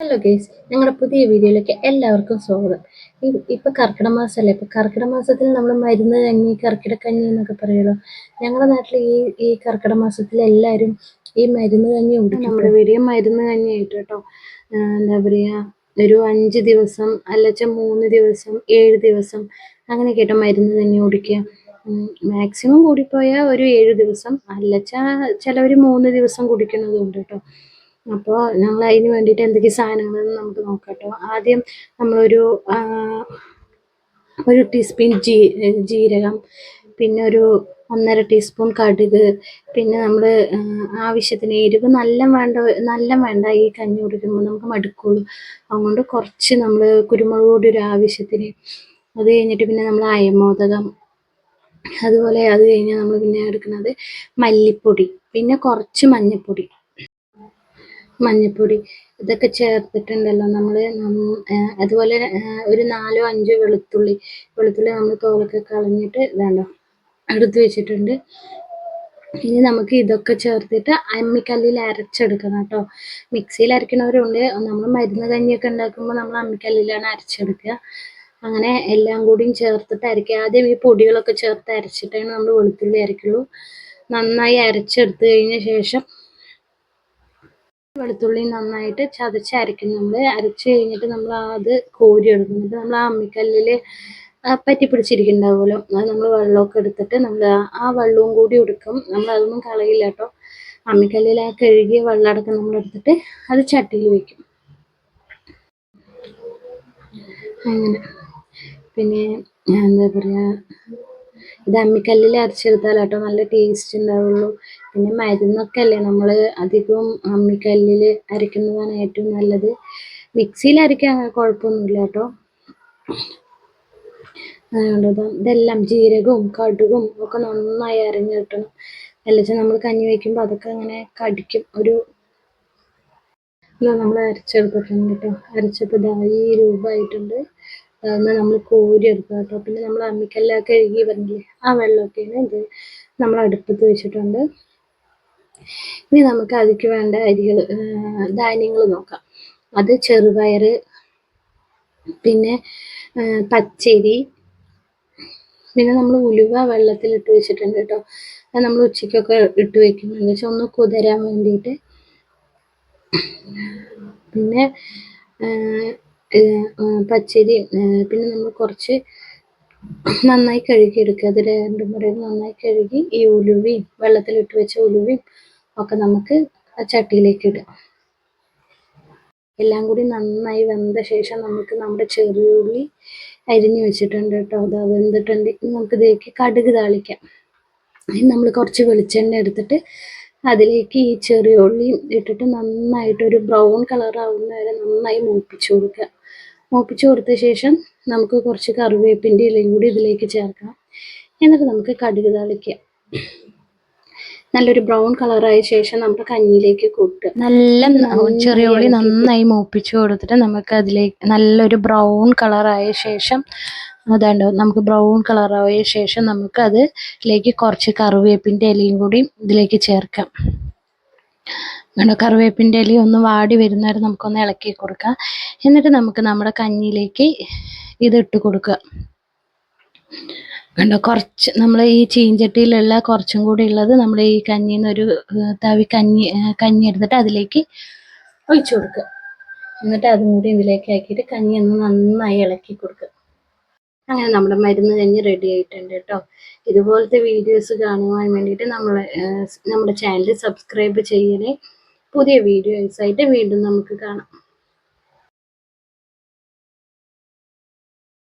Hello guys ഞങ്ങളുടെ പുതിയ വീഡിയോയിലേക്ക് എല്ലാവർക്കും സ്വാഗതം. ഇപ്പം കർക്കിടക മാസമല്ലേ ഇപ്പം കർക്കിടക മാസത്തിൽ നമ്മൾ മരുന്ന് കഞ്ഞി കർക്കിടക കഞ്ഞി എന്നൊക്കെ പറയുമല്ലോ ഞങ്ങളുടെ നാട്ടിൽ ഈ ഈ കർക്കിടക മാസത്തിൽ എല്ലാവരും ഈ മരുന്ന് കഞ്ഞി കുടിക്കും നമ്മുടെ വീഡിയോ മരുന്ന് കഞ്ഞി ആയിട്ട് കേട്ടോ എന്താ പറയുക ഒരു അഞ്ച് ദിവസം അല്ലെച്ച മൂന്ന് ദിവസം ഏഴ് ദിവസം അങ്ങനെ കേട്ടോ മരുന്ന് കഞ്ഞി കുടിക്കുക. മാക്സിമം കൂടിപ്പോയാൽ ഒരു ഏഴ് ദിവസം അല്ലച്ച ചിലവർ മൂന്ന് ദിവസം കുടിക്കുന്നതുണ്ട് കേട്ടോ അപ്പോൾ ഞങ്ങൾ അതിന് വേണ്ടിയിട്ട് എന്തൊക്കെ സാധനങ്ങളെന്ന് നമുക്ക് നോക്കാം ആദ്യം നമ്മളൊരു ഒരു ടീസ്പൂൺ ജീ ജീരകം പിന്നെ ഒരു ഒന്നര ടീസ്പൂൺ കടുക് പിന്നെ നമ്മൾ ആവശ്യത്തിന് എരിവ് നല്ല വേണ്ട നല്ല വേണ്ട ഈ കഞ്ഞി കുടിക്കുമ്പോൾ നമുക്ക് മടുക്കുള്ളൂ. അതുകൊണ്ട് കുറച്ച് നമ്മൾ കുരുമുളക് പൊടി ഒരു ആവശ്യത്തിന് അത് കഴിഞ്ഞിട്ട് പിന്നെ നമ്മൾ അയമോദകം അതുപോലെ അത് കഴിഞ്ഞാൽ നമ്മൾ പിന്നെ എടുക്കുന്നത് മല്ലിപ്പൊടി പിന്നെ കുറച്ച് മഞ്ഞൾപ്പൊടി മഞ്ഞൾപ്പൊടി ഇതൊക്കെ ചേർത്തിട്ടുണ്ടല്ലോ നമ്മൾ അതുപോലെ ഒരു നാലോ അഞ്ചോ വെളുത്തുള്ളി. വെളുത്തുള്ളി നമ്മൾ തോലൊക്കെ കളഞ്ഞിട്ട് ഇതാണ്ടോ എടുത്ത് വെച്ചിട്ടുണ്ട്. ഇനി നമുക്ക് ഇതൊക്കെ ചേർത്തിട്ട് അമ്മിക്കല്ലിൽ അരച്ചെടുക്കണം കേട്ടോ. മിക്സിയിൽ അരക്കണവരുണ്ട് നമ്മൾ മരുന്ന് കഞ്ഞിയൊക്കെ ഉണ്ടാക്കുമ്പോൾ നമ്മൾ അമ്മിക്കല്ലിലാണ് അരച്ചെടുക്കുക. അങ്ങനെ എല്ലാം കൂടിയും ചേർത്തിട്ട് അരയ്ക്കുക. ആദ്യം ഈ പൊടികളൊക്കെ ചേർത്ത് അരച്ചിട്ടാണ് നമ്മൾ വെളുത്തുള്ളി അരയ്ക്കുള്ളൂ. നന്നായി അരച്ചെടുത്ത് കഴിഞ്ഞ ശേഷം വെളുത്തുള്ളി നന്നായിട്ട് ചതച്ച് അരയ്ക്കും നമ്മൾ അരച്ച് കഴിഞ്ഞിട്ട് നമ്മൾ അത് കോരി എടുക്കും. എന്നിട്ട് നമ്മൾ ആ അമ്മിക്കല്ലിൽ പറ്റി പിടിച്ചിരിക്കുന്നുണ്ടാവുമല്ലോ. അത് നമ്മൾ വെള്ളമൊക്കെ എടുത്തിട്ട് നമ്മൾ ആ വെള്ളവും കൂടി എടുക്കും. നമ്മൾ അതൊന്നും കളയില്ല കേട്ടോ. അമ്മിക്കല്ലിൽ ആ കഴുകിയ വെള്ളം അടക്കം നമ്മൾ എടുത്തിട്ട് അത് ചട്ടിയിൽ വെക്കും. അങ്ങനെ. പിന്നെ എന്താ പറയുക ഇത് അമ്മിക്കല്ലിൽ അരച്ചെടുത്താൽ കേട്ടോ നല്ല ടേസ്റ്റ് ഉണ്ടാവുള്ളൂ പിന്നെ മരുന്നൊക്കെ അല്ലേ നമ്മൾ അധികവും അമ്മിക്കല്ലിൽ അരയ്ക്കുന്നതാണ് ഏറ്റവും നല്ലത്. മിക്സിയിൽ അരയ്ക്കാൻ കുഴപ്പമൊന്നുമില്ല കേട്ടോ അതുകൊണ്ട് ഇതെല്ലാം ജീരകവും കടുകും ഒക്കെ നന്നായി അരഞ്ഞു കിട്ടണം. അല്ലെങ്കിൽ നമ്മൾ കഞ്ഞി വയ്ക്കുമ്പോൾ അതൊക്കെ അങ്ങനെ കടിക്കും. ഒരു നമ്മൾ അരച്ചെടുത്തിട്ടുണ്ട് കേട്ടോ. അരച്ചപ്പോൾ ഇതാ ഈ രൂപമായിട്ടുണ്ട്. അതൊന്ന് നമ്മൾ കോരി എടുക്കുക കേട്ടോ. പിന്നെ നമ്മൾ അമ്മിക്കല്ലൊക്കെ കഴുകി പറഞ്ഞില്ലേ ആ വെള്ളമൊക്കെയാണ് ഇത് നമ്മൾ അടുപ്പത്ത് വെച്ചിട്ടുണ്ട്. ഇനി നമുക്ക് അതിക്ക് വേണ്ട അരികൾ ധാന്യങ്ങൾ നോക്കാം. അത് ചെറുപയർ പിന്നെ പച്ചരി പിന്നെ നമ്മൾ ഉലുവ വെള്ളത്തിൽ ഇട്ട് വെച്ചിട്ടുണ്ട് കേട്ടോ. അത് നമ്മൾ ഉച്ചയ്ക്കൊക്കെ ഇട്ട് വെക്കുന്നുണ്ട്. വെച്ചാൽ ഒന്ന് കുതിരാൻ വേണ്ടിയിട്ട്. പിന്നെ ആ, ഏ, ആ, പച്ചരി പിന്നെ നമ്മൾ കുറച്ച് നന്നായി കഴുകിയെടുക്കുക അത് രണ്ടും കൂടെ നന്നായി കഴുകി ഈ ഉലുവയും വെള്ളത്തിലിട്ട് വെച്ച ഉലുവയും ഒക്കെ നമുക്ക് ആ ചട്ടിയിലേക്ക് ഇടാം. എല്ലാം കൂടി നന്നായി വെന്ത ശേഷം നമുക്ക് നമ്മുടെ ചെറിയ ഉള്ളി അരിഞ്ഞു വെച്ചിട്ടുണ്ട് കേട്ടോ. അത് വെന്തിട്ടുണ്ട്. നമുക്ക് ഇതിലേക്ക് കടുക് താളിക്കാം. നമ്മൾ കുറച്ച് വെളിച്ചെണ്ണ എടുത്തിട്ട് അതിലേക്ക് ഈ ചെറിയ ഉള്ളിയും ഇട്ടിട്ട് നന്നായിട്ട് ഒരു ബ്രൗൺ കളർ ആവുന്ന വരെ നന്നായി മൂപ്പിച്ചു കൊടുക്കുക. മൂപ്പിച്ചു കൊടുത്ത ശേഷം നമുക്ക് കുറച്ച് കറിവേപ്പിന്റെ ഇലയും കൂടി ഇതിലേക്ക് ചേർക്കാം. എന്നിട്ട് നമുക്ക് കടുക് തളിക്കാം. നല്ലൊരു ബ്രൗൺ കളറായ ശേഷം നമുക്ക് കഞ്ഞിയിലേക്ക് കൂട്ടുക. നല്ല ചെറിയ ഉള്ളി നന്നായി മൂപ്പിച്ച് കൊടുത്തിട്ട് നമുക്ക് അതിലേക്ക് നല്ലൊരു ബ്രൗൺ കളറായ ശേഷം അതാണ്ടോ നമുക്ക് ബ്രൗൺ കളറായ ശേഷം നമുക്ക് അതിലേക്ക് കുറച്ച് കറിവേപ്പിന്റെ ഇലയും കൂടി ഇതിലേക്ക് ചേർക്കാം. അങ്ങനെ കറിവേപ്പിന്റെ ഇല ഒന്ന് വാടി വരുന്നവരെ നമുക്കൊന്ന് ഇളക്കി കൊടുക്കുക എന്നിട്ട് നമുക്ക് നമ്മുടെ കഞ്ഞിയിലേക്ക് ഇതിട്ട് കൊടുക്കുക. കണ്ടോ കുറച്ച് നമ്മൾ ഈ ചീഞ്ചട്ടിയിലുള്ള കുറച്ചും കൂടി ഉള്ളത് നമ്മൾ ഈ കഞ്ഞിയിൽ നിന്ന് ഒരു തവി കഞ്ഞി കഞ്ഞി എടുത്തിട്ട് അതിലേക്ക് ഒഴിച്ചു കൊടുക്കുക. എന്നിട്ട് അതും കൂടി ഇതിലേക്ക് ആക്കിയിട്ട് കഞ്ഞി ഒന്ന് നന്നായി ഇളക്കി കൊടുക്കുക. അങ്ങനെ നമ്മുടെ മരുന്ന് കഞ്ഞി റെഡി ആയിട്ടുണ്ട് കേട്ടോ. ഇതുപോലത്തെ വീഡിയോസ് കാണുവാൻ വേണ്ടിയിട്ട് നമ്മൾ നമ്മുടെ ചാനൽ സബ്സ്ക്രൈബ് ചെയ്യണേ പുതിയ വീഡിയോസ് ആയിട്ട് വീണ്ടും നമുക്ക് കാണാം.